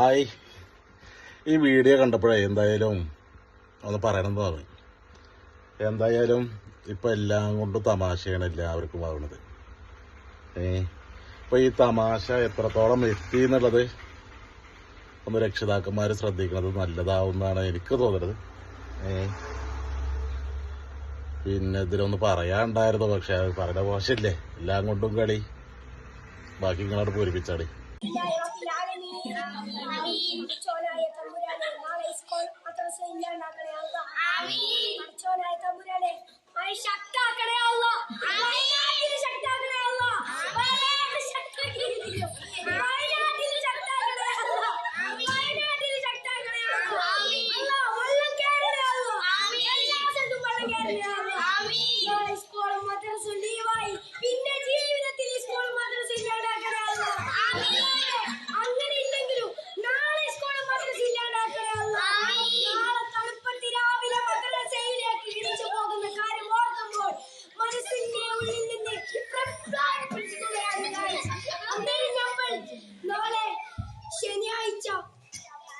Hi. ഈ video കണ്ടപ്പോഴേ എന്തായാലും ഒന്ന് പറയണമെന്ന് തോന്നി എന്തായാലും ഇപ്പം എല്ലാം കൊണ്ടും തമാശയാണ് എല്ലാവർക്കും ആവുന്നത്. ഏ ഇപ്പം ഈ തമാശ എത്രത്തോളം എത്തി എന്നുള്ളത് ഒന്ന് രക്ഷിതാക്കന്മാർ ശ്രദ്ധിക്കുന്നത് നല്ലതാവുമെന്നാണ് എനിക്ക് തോന്നുന്നത്. ഏ പിന്നെ ഇതിലൊന്ന് പറയാണ്ടായിരുന്നു പക്ഷെ അത് പറയുന്ന മോശമില്ലേ? എല്ലാം കൊണ്ടും കളി. ബാക്കി നിങ്ങളോട് പൂരിപ്പിച്ചാടി പഠിച്ചോനായ തമ്പുരാനെ നാളെ സ്കൂൾ മദ്രസ ഇല്ലാണ്ടാക്കണേ അല്ല പഠിച്ചോനായ തമ്പുരാനെ അത് ശക്താക്കണേ അല്ല ശക്താക്കണേ അല്ല വയനാട്ടിൽ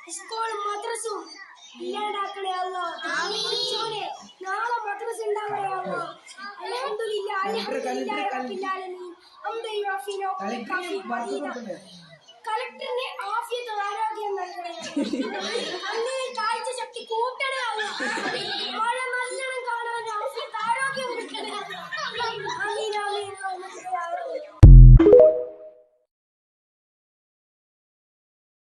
സ്കൂൾ മദ്രസും ഇല്ലാണ്ടാക്കണേ അല്ലോ നാളെ മദ്രസ ഉണ്ടാവണേ കളക്ടറിന് ആഫിയത്ത് ആരോഗ്യം നൽകണേ. അങ്ങനെ കാഴ്ച ശക്തി കൂട്ടണേ അല്ല